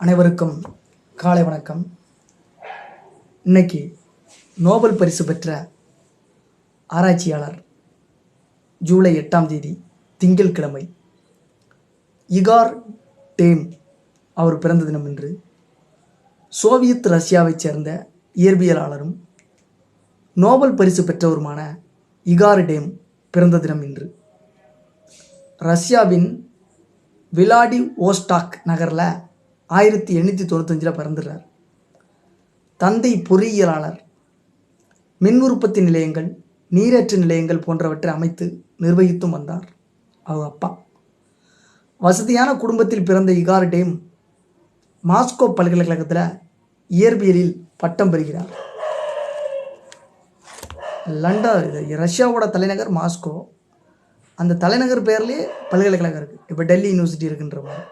அனைவருக்கும் காலை வணக்கம். இன்னைக்கு நோபல் பரிசு பெற்ற ஆராய்ச்சியாளர் ஜூலை எட்டாம் தேதி திங்கட்கிழமை இகார் டேம் அவர் பிறந்த தினம் என்று சோவியத் ரஷ்யாவைச் சேர்ந்த இயற்பியலாளரும் நோபல் பரிசு பெற்றவருமான இகார் டேம் பிறந்த தினம் இன்று. ரஷ்யாவின் விலாடி ஓஸ்டாக் நகரில் ஆயிரத்தி எண்ணூற்றி தொண்ணூத்தஞ்சில் பிறந்துடுறார் தந்தை பொறியியலாளர் மின் உற்பத்தி நிலையங்கள் நீரேற்று நிலையங்கள் போன்றவற்றை அமைத்து நிர்வகித்தும் வந்தார். அவங்க அப்பா. வசதியான குடும்பத்தில் பிறந்த இகார் டேம் மாஸ்கோ பல்கலைக்கழகத்தில் இயற்பியலில் பட்டம் பெறுகிறார். லண்டன் இது ரஷ்யாவோட தலைநகர் மாஸ்கோ. அந்த தலைநகர் பேர்லேயே பல்கலைக்கழகம் இருக்குது இப்போ டெல்லி யூனிவர்சிட்டி இருக்குன்ற மாதிரி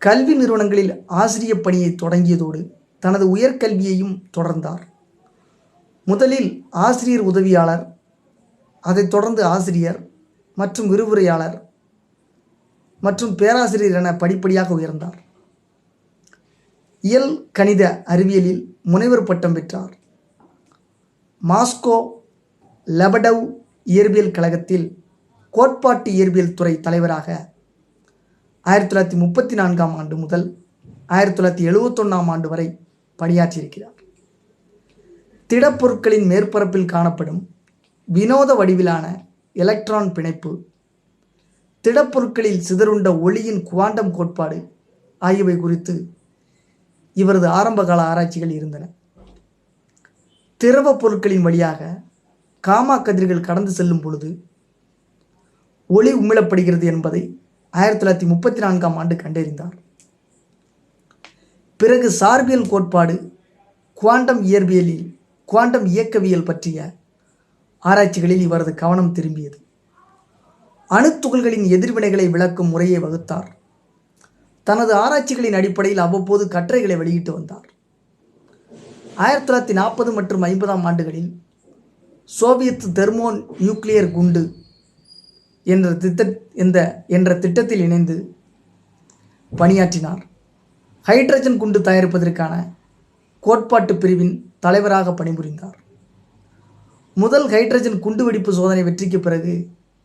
கல்வி நிறுவனங்களில் ஆசிரியப் பணியை தொடங்கியதோடு தனது உயர்கல்வியையும் தொடர்ந்தார். முதலில் ஆசிரியர் உதவியாளர் அதைத் தொடர்ந்து ஆசிரியர் மற்றும் விரிவுரையாளர் மற்றும் பேராசிரியர் என படிப்படியாக உயர்ந்தார். இயல் கணித அறிவியலில் முனைவர் பட்டம் பெற்றார். மாஸ்கோ லெபடவ் இயற்பியல் கழகத்தில் கோட்பாட்டு இயற்பியல் துறை தலைவராக ஆயிரத்தி தொள்ளாயிரத்தி முப்பத்தி நான்காம் ஆண்டு முதல் ஆயிரத்தி தொள்ளாயிரத்தி எழுபத்தொன்னாம் ஆண்டு வரை பணியாற்றியிருக்கிறார். திடப்பொருட்களின் மேற்பரப்பில் காணப்படும் வினோத வடிவிலான எலக்ட்ரான் பிணைப்பு திடப்பொருட்களில் சிதறுண்ட ஒளியின் குவாண்டம் கோட்பாடு ஆகியவை குறித்து இவரது ஆரம்பகால ஆராய்ச்சிகள் இருந்தன. திரவ பொருட்களின் வழியாக காமா கதிர்கள் கடந்து செல்லும் பொழுது ஒளி உமிழப்படுகிறது என்பதை ஆயிரத்தி தொள்ளாயிரத்தி முப்பத்தி நான்காம் ஆண்டு கண்டறிந்தார். பிறகு சார்பியல் கோட்பாடு குவாண்டம் இயற்பியலில் குவாண்டம் இயக்கவியல் பற்றிய ஆராய்ச்சிகளில் இவரது கவனம் திரும்பியது. அணுத்துகள்களின் எதிர்வினைகளை விளக்கும் முறையை வகுத்தார். தனது ஆராய்ச்சிகளின் அடிப்படையில் அவ்வப்போது கட்டுரைகளை வெளியிட்டு வந்தார். ஆயிரத்தி தொள்ளாயிரத்தி நாற்பது மற்றும் ஐம்பதாம் ஆண்டுகளில் சோவியத் தெர்மோ நியூக்ளியர் குண்டு என்ற திட்ட இந்த என்ற திட்டத்தில் இணைந்து பணியாற்றினார். ஹைட்ரஜன் குண்டு தயாரிப்பதற்கான கோட்பாட்டு பிரிவின் தலைவராக பணிபுரிந்தார். முதல் ஹைட்ரஜன் குண்டுவெடிப்பு சோதனை வெற்றிக்கு பிறகு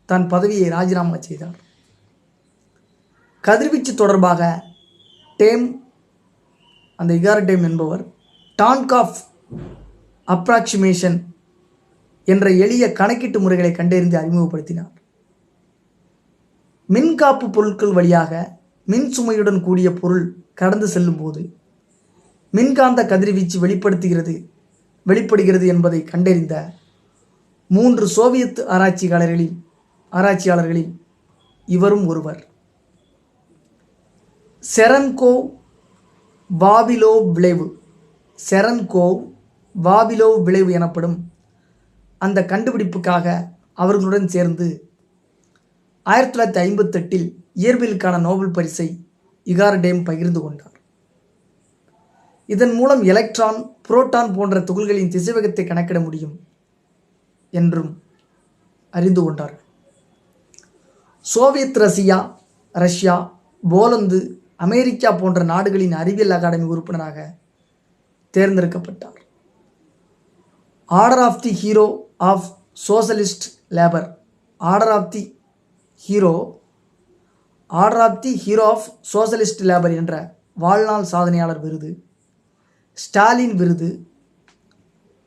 தன் பதவியை ராஜினாமா செய்தார். கதிர்வீச்சு தொடர்பாக டேம் அந்த இகார் டேம் என்பவர் டான்காஃப் அப்ராக்சிமேஷன் என்ற எளிய கணக்கீட்டு முறைகளை கண்டறிந்து அறிமுகப்படுத்தினார். மின்காப்பு பொருட்கள் வழியாக மின் சுமையுடன் கூடிய பொருள் கடந்து செல்லும் போது மின்காந்த கதிர்வீச்சு வெளிப்படுத்துகிறது வெளிப்படுகிறது என்பதை கண்டறிந்த மூன்று சோவியத் ஆராய்ச்சியாளர்களில் ஆராய்ச்சியாளர்களில் இவரும் ஒருவர். செரன்கோ பாபிலோ விளைவு. செரன்கோவ் வாபிலோ விளைவு எனப்படும் அந்த கண்டுபிடிப்புக்காக அவர்களுடன் சேர்ந்து ஆயிரத்தி தொள்ளாயிரத்தி ஐம்பத்தெட்டில் இயற்பியலுக்கான நோபல் பரிசை இகார் டேம் பகிர்ந்து கொண்டார். இதன் மூலம் எலக்ட்ரான் புரோட்டான் போன்ற துகள்களின் திசைவேகத்தை கணக்கிட முடியும் என்றும் அறிந்து கொண்டார்கள். Soviet Russia Russia Poland America போன்ற நாடுகளின் அறிவியல் அகாடமி உறுப்பினராக தேர்ந்தெடுக்கப்பட்டார். Order of the hero of socialist labour order of the hero order of the hero of socialist labour என்ற வாழ்நாள் சாதனையாளர் விருது ஸ்டாலின் விருது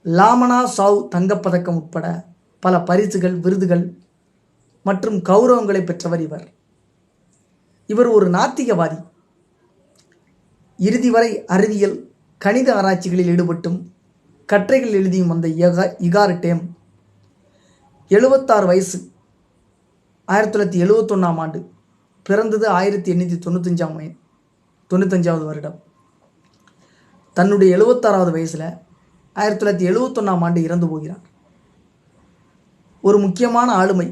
லாமனா சாவ் தங்கப்பதக்கம் உட்பட பல பரிசுகள் விருதுகள் மற்றும் கௌரவங்களை பெற்றவர் இவர். இவர் ஒரு நாத்திகவாதி. இறுதி வரை அறிவியல் கணித ஆராய்ச்சிகளில் ஈடுபட்டும் கட்டுரைகள் எழுதியும் வந்த யகா இகார் டேம் எழுபத்தாறு வயசு ஆயிரத்தி தொள்ளாயிரத்தி எழுவத்தொன்னாம் ஆண்டு பிறந்தது ஆயிரத்தி எண்ணூற்றி தொண்ணூத்தஞ்சாம் வய தொண்ணூத்தஞ்சாவது வருடம். தன்னுடைய எழுபத்தாறாவது வயசில் ஆயிரத்தி தொள்ளாயிரத்தி எழுவத்தொன்னாம் ஆண்டு இறந்து போகிறார். ஒரு முக்கியமான ஆளுமை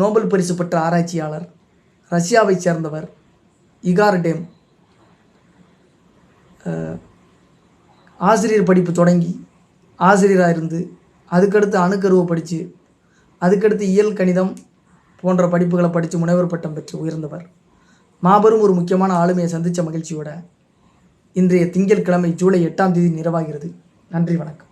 நோபல் பரிசு பெற்ற ஆராய்ச்சியாளர் ரஷ்யாவைச் சேர்ந்தவர் இகார் டேம். ஆசிரியர் படிப்பு தொடங்கி ஆசிரியராக இருந்து அதுக்கடுத்து அணுக்கருவை படித்து அதுக்கடுத்து இயல் கணிதம் போன்ற படிப்புகளை படித்து முனைவர் பட்டம் பெற்று உயர்ந்தவர். மாபெரும் ஒரு முக்கியமான ஆளுமையை சந்தித்த மகிழ்ச்சியோட இன்றைய திங்கட்கிழமை ஜூலை எட்டாம் தேதி நிறைவாகிறது. நன்றி வணக்கம்.